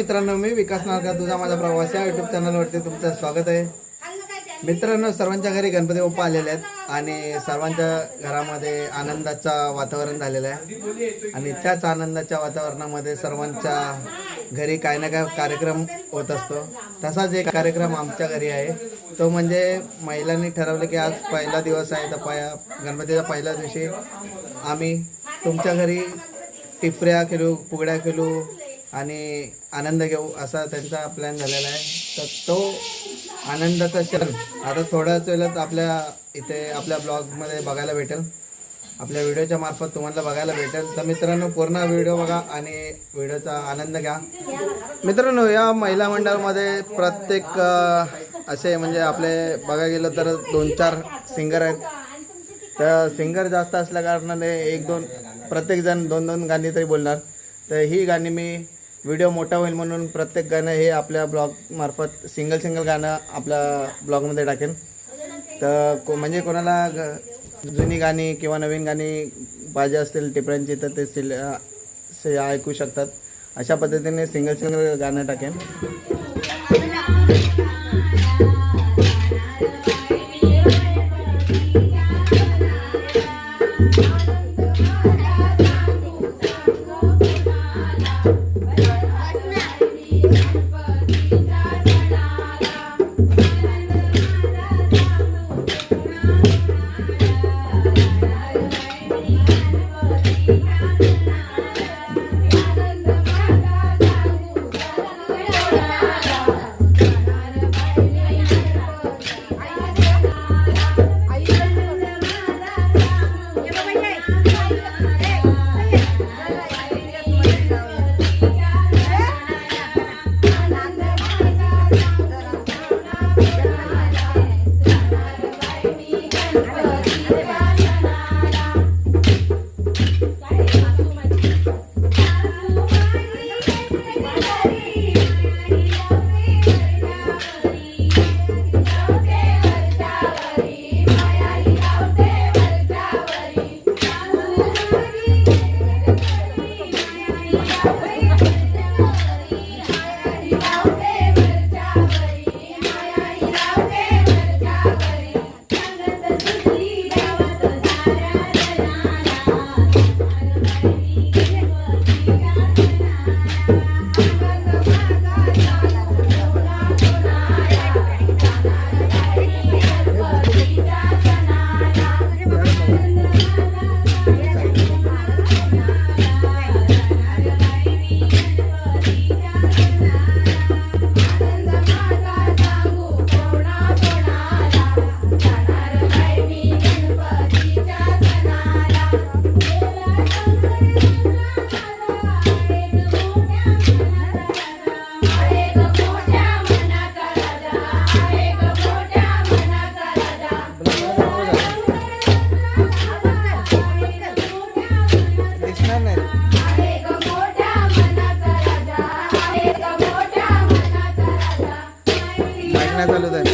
मित्रांनो मी विकास नारकर तुझा माझा प्रवास या युट्यूब चॅनलवरती तुमचं स्वागत आहे. मित्रांनो सर्वांच्या घरी गणपती बाप्पा आलेले आहेत आणि सर्वांच्या घरामध्ये आनंदाचा वातावरण झालेलं आहे. आणि त्याच आनंदाच्या वातावरणामध्ये सर्वांच्या घरी काही ना काय कार्यक्रम होत असतो. तसाच एक कार्यक्रम आमच्या घरी आहे. तो म्हणजे महिलांनी ठरवलं की आज पहिला दिवस आहे. तर पाया गणपतीच्या पहिल्या दिवशी आम्ही तुमच्या घरी टिपऱ्या खेळू फुगड्या खेळू आणि आनंद घेऊ असा त्यांचा प्लॅन झालेला आहे. तर तो आनंदाचा क्षण. आता थोड्याच वेळात आपल्या इथे आपल्या ब्लॉगमध्ये बघायला भेटेल. आपल्या व्हिडिओच्या मार्फत तुम्हाला बघायला भेटेल. तर मित्रांनो पूर्ण व्हिडिओ बघा आणि व्हिडिओचा आनंद घ्या. मित्रांनो या महिला मंडळामध्ये प्रत्येक असे म्हणजे आपले बघायला गेलं तर दोन चार सिंगर आहेत. तर सिंगर जास्त असल्या कारणाने एक दोन प्रत्येकजण दोन दोन गाणी तरी बोलणार. तर ही गाणी मी व्हिडिओ मोठा होईल म्हणून प्रत्येक गाणं हे आपल्या ब्लॉगमार्फत सिंगल सिंगल गाणं आपल्या ब्लॉगमध्ये टाकेन. तर को म्हणजे कोणाला ग- जुनी गाणी किंवा नवीन गाणी पाहिजे असतील टिपऱ्यांची तर ते सिल से ऐकू शकतात. अशा पद्धतीने सिंगल सिंगल गाणं टाकेन. you. না চালু দেন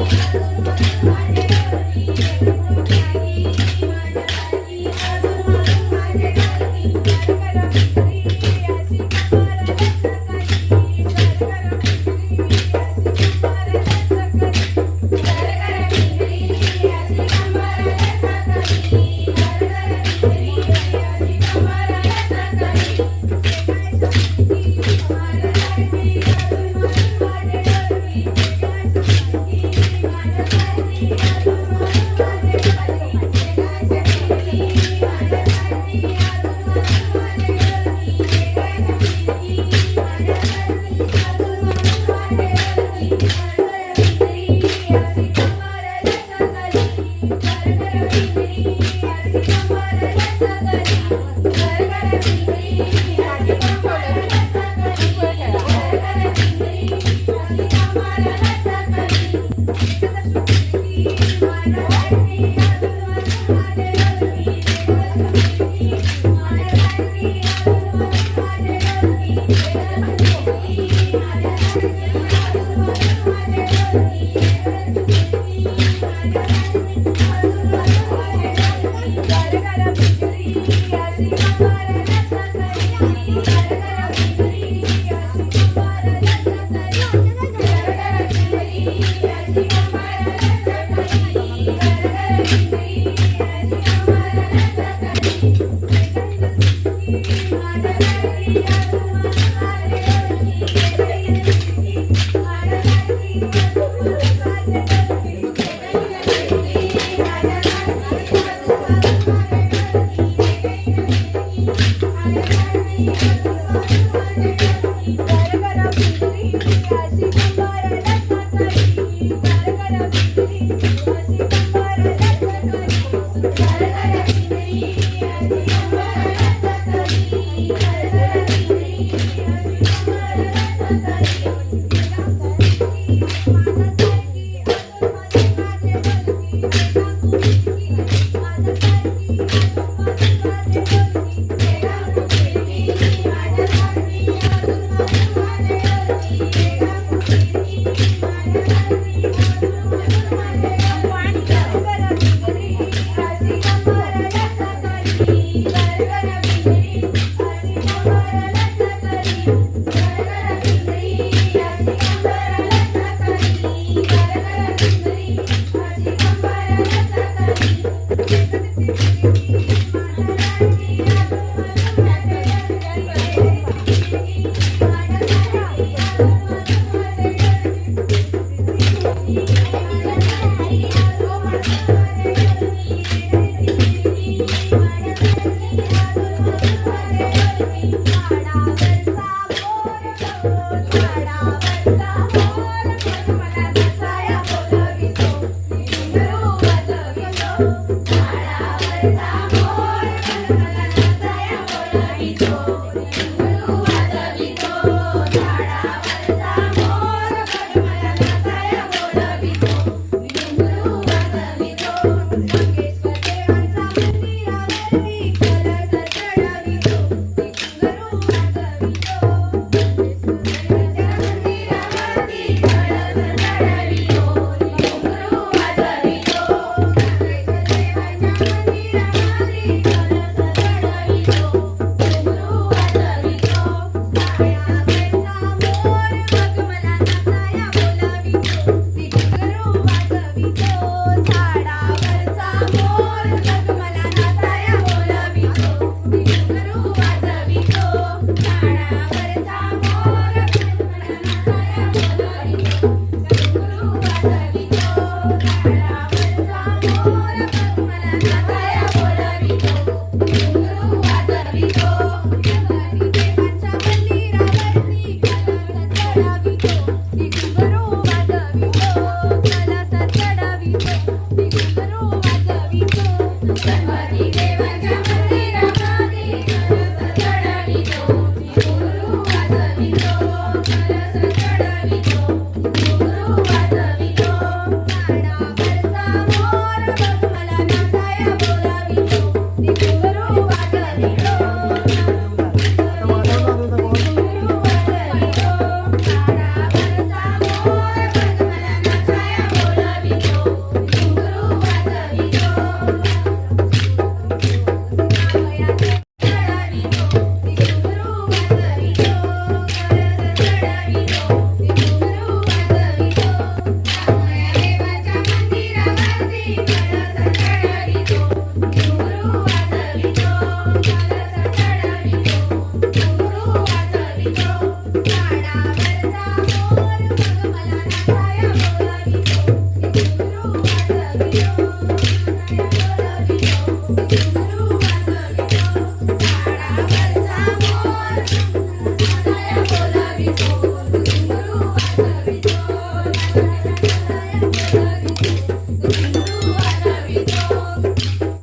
どこ行くの? You.